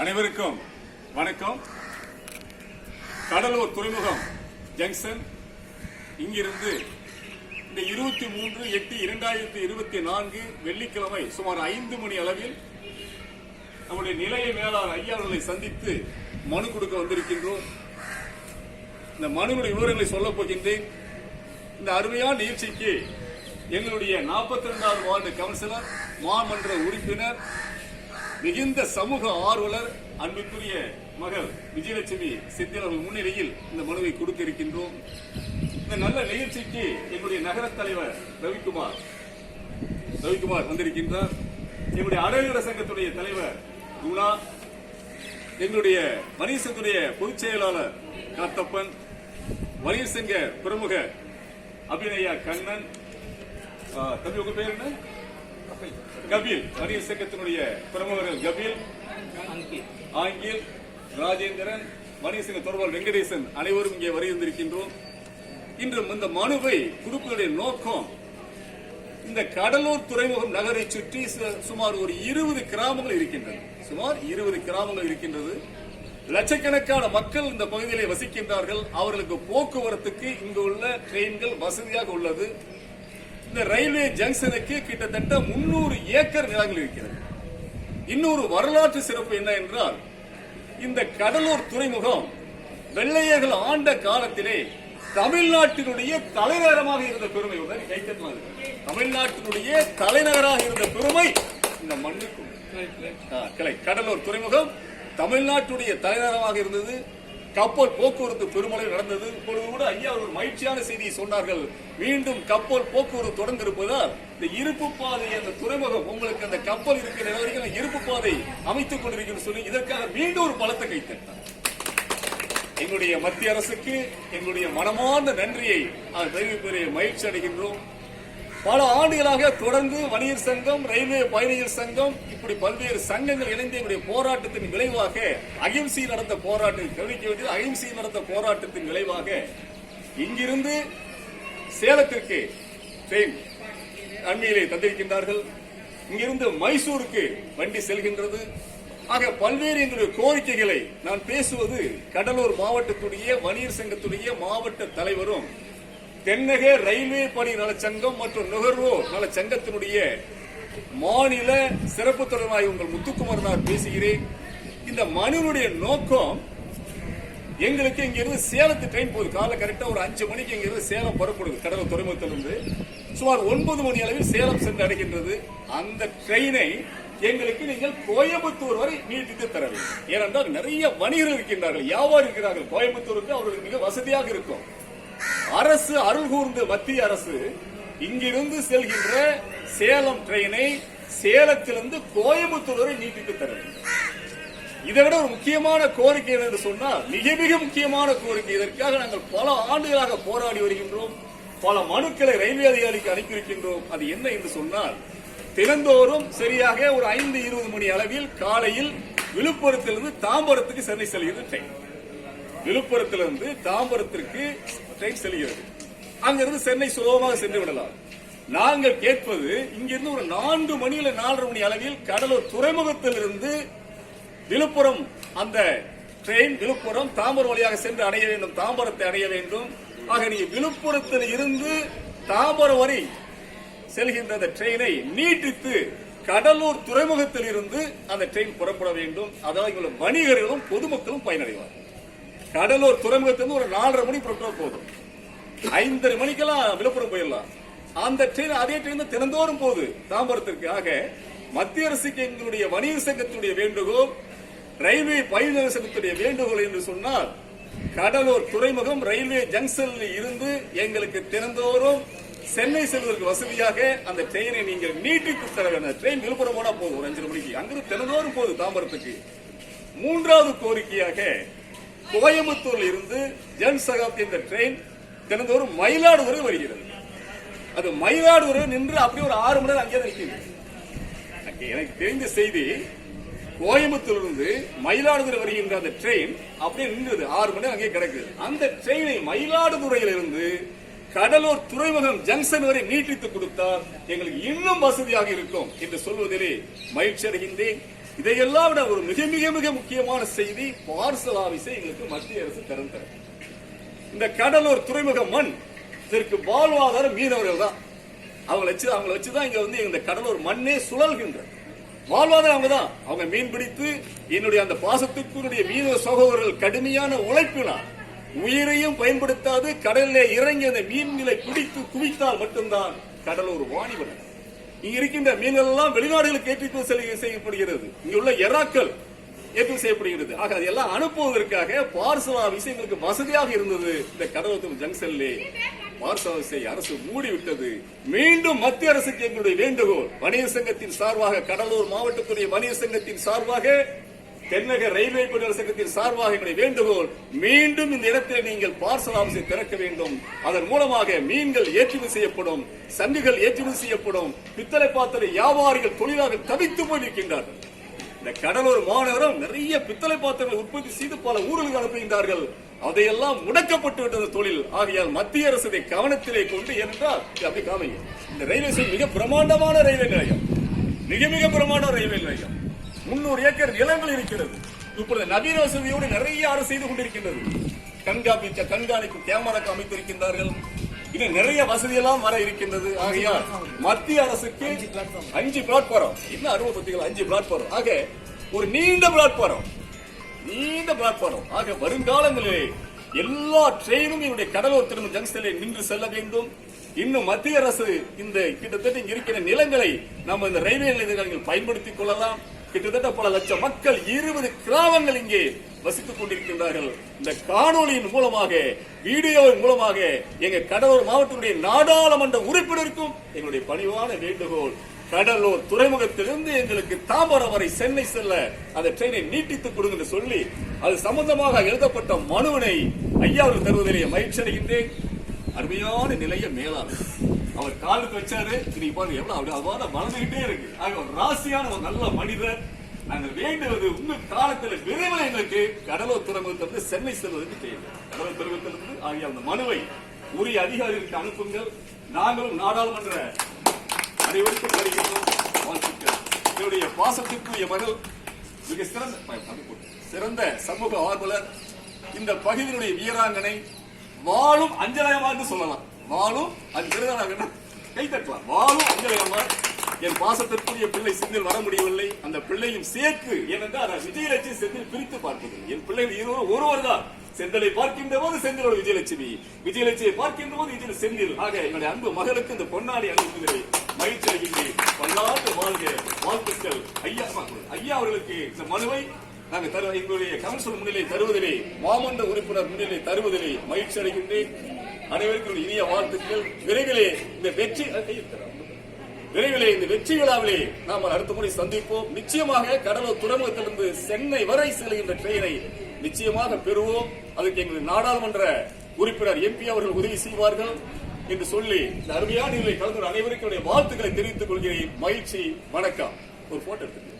அனைவருக்கும் வணக்கம். கடலூர் துறைமுகம் ஜங்ஷன். இங்கிருந்து இந்த இருபத்தி மூன்று எட்டு இரண்டாயிரத்தி இருபத்தி நான்கு வெள்ளிக்கிழமை சுமார் ஐந்து மணி அளவில் நம்முடைய நிலைய மேலாளர் ஐயாவர்களை சந்தித்து மனு கொடுக்க வந்திருக்கின்றோம். இந்த மனுவுடைய விவரங்களை சொல்லப் போகின்றேன். இந்த அருமையான நிகழ்ச்சிக்கு எங்களுடைய நாற்பத்தி ரெண்டாவது வார்டு கவுன்சிலர் மாமன்ற உறுப்பினர் மிகுந்த சமூக ஆர்வலர் அன்புக்குரிய மகள் விஜயலட்சுமி சித்திர் அவர்கள் முன்னிலையில் இந்த மனுவை கொடுக்க இருக்கின்றோம் இந்த நல்ல நிகழ்ச்சிக்கு என்னுடைய நகர தலைவர் ரவிக்குமார் ரவிக்குமார் வந்திருக்கின்றார். என்னுடைய அடையாள சங்கத்துடைய தலைவர் குணா எங்களுடைய வணிக பொதுச் செயலாளர் காத்தப்பன் வணிக சங்க பிரமுக அபிநயா கண்ணன். தம்பி உங்க பேர் என்ன? கபில். வணிக சங்கத்தினுடைய பிரமுகர்கள் கபில் ஆங்கில் ராஜேந்திரன் வணிக சங்க தொடர்பாளர் வெங்கடேசன் அனைவரும் இங்கே வருகின்றிருக்கின்றோம் இன்று இந்த மனுவை கொடுப்பதுடைய நோக்கம் இந்த கடலூர் துறைமுகம் நகரை சுற்றி சுமார் ஒரு இருபது கிராமங்கள் இருக்கின்றன. சுமார் இருபது கிராமங்கள் இருக்கின்றது. லட்சக்கணக்கான மக்கள் இந்த பகுதியிலே வசிக்கின்றார்கள். அவர்களுக்கு போக்குவரத்துக்கு இங்கு உள்ள ட்ரெயின்கள் வசதியாக உள்ளது. இந்த ரயில்வே ஜங்ஷனுக்கு கிட்டத்தட்ட முன்னூறு ஏக்கர் நிலங்கள் இருக்கிறது. இன்னொரு வரலாற்று சிறப்பு என்ன என்றால் இந்த கடலூர் துறைமுகம் வெள்ளையர்கள் ஆண்ட காலத்திலே தமிழ்நாட்டினுடைய தலைநகரமாக இருந்த பெருமை தமிழ்நாட்டினுடைய தலைநகராக இருந்த பெருமை இந்த மண்ணுக்கு கடலூர் துறைமுகம் தமிழ்நாட்டுடைய தலைநகரமாக இருந்தது. கப்பல் போக்குவரத்து பெருமளவில் நடந்தது. இப்பொழுது கூட ஐயா ஒரு மகிழ்ச்சியான செய்தியை சொன்னார்கள். மீண்டும் கப்பல் போக்குவரத்து தொடர்ந்து இருப்பதால் இந்த இருப்பு பாதை அந்த துறைமுகம் உங்களுக்கு அந்த கப்பல் இருக்கிற வரைக்கும் இருப்பு பாதை அமைத்துக் கொண்டிருக்கிறது சொல்லி இதற்காக மீண்டும் ஒரு பலத்தை கைத்தட்டார் எங்களுடைய மத்திய அரசுக்கு எங்களுடைய மனமார்ந்த நன்றியை அது தெரிவிப்பதை மகிழ்ச்சி அடைகின்றோம். பல ஆண்டுகளாக தொடர்ந்து வணிகர் சங்கம் ரயில்வே பயணிகள் சங்கம் இப்படி பல்வேறு சங்கங்கள் இணைந்து எங்களுடைய போராட்டத்தின் விளைவாக அகிம்சை நடந்த போராட்டம் கவனிக்க வேண்டியது அகிம்சை நடந்த போராட்டத்தின் விளைவாக இங்கிருந்து சேலத்திற்கு ட்ரெயின் அண்மையிலே தந்திருக்கின்றார்கள். இங்கிருந்து மைசூருக்கு வண்டி செல்கின்றது. ஆக பல்வேறு எங்களுடைய கோரிக்கைகளை நான் பேசுவது கடலூர் மாவட்டத்துடைய வணிகர் சங்கத்துடைய மாவட்ட தலைவரும் தென்னக ரயில்வே பணி நலச்சங்கம் மற்றும் நுகர்வோர் நலச்சங்கத்தினுடைய மாநில சிறப்பு தலைவராய் உங்கள் முத்துக்குமார் நான் பேசுகிறேன். இந்த மனுவினுடைய நோக்கம் எங்களுக்கு இங்கிருந்து சேலத்து ட்ரெயின் போகுது. காலை கரெக்டா ஒரு அஞ்சு மணிக்கு இங்கிருந்து சேலம் புறப்படுது. கடலூர் துறைமுகத்திலிருந்து. சுமார் ஒன்பது மணி அளவில் சேலம் சென்று அடைகின்றது. அந்த ட்ரெயினை எங்களுக்கு நீங்கள் கோயம்புத்தூர் வரை நீட்டித்து தர வேண்டும். ஏனென்றால் நிறைய வணிகர்கள் இருக்கின்றார்கள். வியாபாரி இருக்கிறார்கள். கோயம்புத்தூருக்கு அவர்களுக்கு மிக வசதியாக இருக்கும். அரசு அருள் கூர்ந்த மத்திய அரசு இங்கிருந்து செல்கின்ற சேலம் ட்ரெயினை சேலத்திலிருந்து கோயம்புத்தூர் வரை நீட்டித்து தர வேண்டும். இதை விட ஒரு முக்கியமான கோரிக்கை என்று சொன்னால் மிக மிக முக்கியமான கோரிக்கை. இதற்காக நாங்கள் பல ஆண்டுகளாக போராடி வருகின்றோம். பல மனுக்களை ரயில்வே அதிகாரிக்கு அனுப்பியிருக்கின்றோம். அது என்ன என்று சொன்னால் தினந்தோறும் சரியாக ஒரு ஐந்து இருபது மணி அளவில் காலையில் விழுப்புரத்திலிருந்து தாம்பரத்துக்கு சென்னை செல்கிறது ட்ரெயின் விழுப்புரத்திலிருந்து தாம்பரத்திற்கு ட்ரெயின் செல்கிறது. அங்கிருந்து சென்னை சுலபமாக சென்று விடலாம். நாங்கள் கேட்பது இங்கிருந்து ஒரு நான்கு மணியில நாலரை மணி அளவில் கடலூர் துறைமுகத்திலிருந்து விழுப்புரம் அந்த ட்ரெயின் விழுப்புரம் தாம்பரம் வழியாக சென்று அடைய வேண்டும் தாம்பரத்தை அடைய வேண்டும். ஆக நீங்க விழுப்புரத்தில் இருந்து தாம்பரம் வரை செல்கின்ற அந்த ட்ரெயினை நீட்டித்து கடலூர் துறைமுகத்தில் இருந்து அந்த ட்ரெயின் புறப்பட வேண்டும். அதாவது இங்குள்ள வணிகர்களும் பொதுமக்களும் பயனடைவார் கடலூர் துறைமுகத்திலிருந்து ஒரு நாலரை மணி புறப்பட்டு போதும். ஐந்தரை மணிக்கெல்லாம் விழுப்புரம் போயிடலாம். அந்த ட்ரெயின் அதே ட்ரெயின் தினந்தோறும் போகுது தாம்பரத்திற்கு. ஆக மத்திய அரசுக்கு எங்களுடைய வணிக சங்கத்துடைய வேண்டுகோள் ரயில்வே பயணியர் சங்கத்துடைய வேண்டுகோள் என்று சொன்னால் கடலூர் துறைமுகம் ரயில்வே ஜங்ஷனில் இருந்து எங்களுக்கு தினந்தோறும் சென்னை செல்வதற்கு வசதியாக அந்த ட்ரெயினை நீங்கள் நீட்டித்து தர வேண்டும். அந்த ட்ரெயின் விழுப்புரம் போனா போதும். ஒரு அஞ்சரை மணிக்கு. அங்கிருந்து தினந்தோறும் போகுது தாம்பரத்துக்கு. மூன்றாவது கோரிக்கையாக கோயம்புத்தூரில் இருந்து ஜன் சகாப்தி என்ற ட்ரெயின் தினந்தோறும் மயிலாடுதுறை வருகிறது. அது மயிலாடுதுறை நின்று அப்படியே ஒரு ஆறு மணி நேரம் அங்கே நிற்கிறது எனக்கு தெரிந்த செய்தி கோயம்புத்தூரிலிருந்து மயிலாடுதுறை வருகின்ற அந்த ட்ரெயின் அப்படியே நின்றது. ஆறு மணி நேரம் அங்கே கிடக்குது. அந்த ட்ரெயினை மயிலாடுதுறையில் இருந்து கடலூர் துறைமுகம் ஜங்ஷன் வரை நீட்டித்து கொடுத்தால் எங்களுக்கு இன்னும் வசதியாக இருக்கும் என்று சொல்வதிலே மகிழ்ச்சி அடைகின்றேன். இதையெல்லாம் விட ஒரு மிக மிக மிக முக்கியமான செய்தி பார்சல் ஆபீஸை எங்களுக்கு மத்திய அரசு திறந்து இந்த கடலூர் துறைமுக மண் இதற்கு வாழ்வாதாரம் மீனவர்கள் தான். அவங்களை வச்சு அவங்கள வச்சுதான் இங்க வந்து இந்த கடலூர் மண்ணே சுழல்கின்றது. வாழ்வாதாரம் அவங்க தான். அவங்க மீன் பிடித்து என்னுடைய அந்த பாசத்துக்குரிய மீனவ சகோதரர்கள் கடுமையான உழைப்பினால் உயிரையும் பயன்படுத்தாது கடலிலே இறங்கி அந்த மீன்களை பிடித்து குவித்தால் மட்டும்தான் கடலூர் வாணிபன். இங்க இருக்கின்ற மீன்கள் எல்லாம் வெளிநாடுகளுக்கு ஏற்றி செய்யப்படுகிறது. இங்குள்ள எறாக்கள் ஏற்றுமதி செய்யப்படுகிறது. ஆக அதெல்லாம் அனுப்புவதற்காக பார்சலா விஷயங்களுக்கு வசதியாக இருந்தது இந்த கடலோத்தம் ஜங்ஷன்லே. பார்சல் அரசு மூடிவிட்டது. மீண்டும் மத்திய அரசுக்கு எங்களுடைய வேண்டுகோள். வணிக சங்கத்தின் சார்பாக கடலூர் மாவட்டத்துடைய வணிக சங்கத்தின் சார்பாக தென்னக ரயில்வே பணியாளர் சங்கத்தின் சார்பாக எங்களுடைய வேண்டுகோள் மீண்டும் இந்த இடத்தில் நீங்கள் பார்சல் ஆபீஸை திறக்க வேண்டும். அதன் மூலமாக மீன்கள் ஏற்றுமதி செய்யப்படும் சங்குகள் ஏற்றுமதி செய்யப்படும் பித்தளை பாத்திர வியாபாரிகள் தொழிலாக தவித்து போய் நிற்கின்றார்கள். இந்த கடலூர் மாநகரம் நிறைய பித்தளை பாத்திரங்களை உற்பத்தி செய்து பல ஊர்களுக்கு அனுப்புகின்றார்கள். அதையெல்லாம் முடக்கப்பட்டு விட்டது தொழில். ஆகையால் மத்திய அரசு இதை கவனத்திலே கொண்டு என்றால் அப்படி காமிங்க. இந்த ரயில்வே மிக பிரமாண்டமான ரயில்வே நிலையம். மிக மிக பிரமாண்ட ரயில்வே நிலையம். முன்னூறு ஏக்கர் நிலங்கள் இருக்கிறது. இப்பொழுது நவீன வசதியோடு நிறைய அரசு செய்து கொண்டிருக்கின்றது. கண்காணிக்க கண்காணிப்பு கேமராக்கு அமைத்திருக்கின்றார்கள். இன்னும் நிறைய வசதியெல்லாம் வர இருக்கின்றது. ஆகையால் மத்திய அரசுக்கு அஞ்சு பிளாட்பாரம் இன்னும் அறுபது பத்திகள் அஞ்சு பிளாட்பாரம் ஆக ஒரு நீண்ட பிளாட்பாரம் நீண்ட பிளாட்பாரம் ஆக வருங்காலங்களிலே எல்லா ட்ரெயினும் என்னுடைய கடலூர் திரும்ப ஜங்ஷனில் நின்று செல்ல வேண்டும். இன்னும் மத்திய அரசு இந்த கிட்டத்தட்ட இருக்கிற நிலங்களை நம்ம இந்த ரயில்வே நிலையங்கள் பயன்படுத்திக் கொள்ளலாம். கிட்டத்தட்ட பல லட்சம் மக்கள் இருபது கிராமங்கள் இங்கே வசித்துக் கொண்டிருக்கின்றார்கள். இந்த காணொளியின் மூலமாக வீடியோவின் மூலமாக எங்க கடலூர் மாவட்டத்துடைய நாடாளுமன்ற உறுப்பினருக்கும் எங்களுடைய பணிவான வேண்டுகோள் கடலூர் துறைமுகத்திலிருந்து எங்களுக்கு தாம்பரம் வரை சென்னை செல்ல அந்த ட்ரெயினை நீட்டித்துக் கொடுங்க என்று சொல்லி அது சம்பந்தமாக எழுதப்பட்ட மனுவினை ஐயா அவர்கள் தருவதிலே மகிழ்ச்சி அடைகின்றேன் அருமையான நிலைய மேலாளர். அவர் காலுக்கு வச்சாரு. இன்னைக்கு பாருங்க எவ்வளவு அப்படி அவ்வாறு வளர்ந்துகிட்டே இருக்கு. ஆக ஒரு ராசியான ஒரு நல்ல மனிதர். நாங்கள் வேண்டுவது உங்க காலத்தில் விரைவில் எங்களுக்கு கடலூர் துறைமுகத்திலிருந்து சென்னை செல்வதற்கு தேவை. கடலூர் துறைமுகத்திலிருந்து ஆகிய அந்த மனுவை உரிய அதிகாரிகளுக்கு அனுப்புங்கள். நாங்களும் நாடாளுமன்ற அனைவருக்கும் வருகிறோம் வாழ்த்துக்கள். என்னுடைய பாசத்திற்குரிய மகள் மிக சிறந்த சிறந்த சமூக ஆர்வலர். இந்த பகுதியினுடைய வீராங்கனை வாழும் அஞ்சலயமாக சொல்லலாம். வாழும் அஞ்சலயமாக கை தட்டலாம் வாழும் அஞ்சலயமா என் பாசத்திற்குரிய பிள்ளை செந்தில் வர முடியவில்லை. அந்த பிள்ளையும் சேர்த்து ஏனென்றால் விஜயலட்சுமி செந்தில் பிரித்து பார்ப்பது என் பிள்ளைகள் இருவரும் ஒருவர் தான் செந்தலை பார்க்கின்ற போது செந்திலோட விஜயலட்சுமி விஜயலட்சுமியை பார்க்கின்ற போது விஜய செந்தில். ஆக என்னுடைய அன்பு மகளுக்கு இந்த பொன்னாடி அனுப்புகிறேன். மகிழ்ச்சி அடைகின்றேன். பல்லாண்டு வாழ்க வாழ்த்துக்கள். ஐயா ஐயா அவர்களுக்கு இந்த மனுவை நாங்கள் தரு எங்களுடைய கவுன்சில் முன்னிலை தருவதிலே மாமன்ற உறுப்பினர் முன்னிலை தருவதிலே மகிழ்ச்சி அடைகின்றேன். அனைவருக்கும் இனிய வாழ்த்துக்கள். விரைவிலே இந்த வெற்றி விரைவிலே இந்த வெற்றி விழாவிலே நாம் அடுத்த முறை சந்திப்போம். நிச்சயமாக கடலூர் துறைமுகத்திலிருந்து சென்னை வரை செல்கின்ற ட்ரெயினை நிச்சயமாக பெறுவோம். அதுக்கு எங்கள் நாடாளுமன்ற உறுப்பினர் எம்பி அவர்கள் உதவி செய்வார்கள் என்று சொல்லி இந்த அருமையான நிலை கலந்து அனைவருக்கும் வாழ்த்துக்களை தெரிவித்துக் கொள்கிறேன். மகிழ்ச்சி வணக்கம். ஒரு போட்டோ எடுத்துக்கிறேன்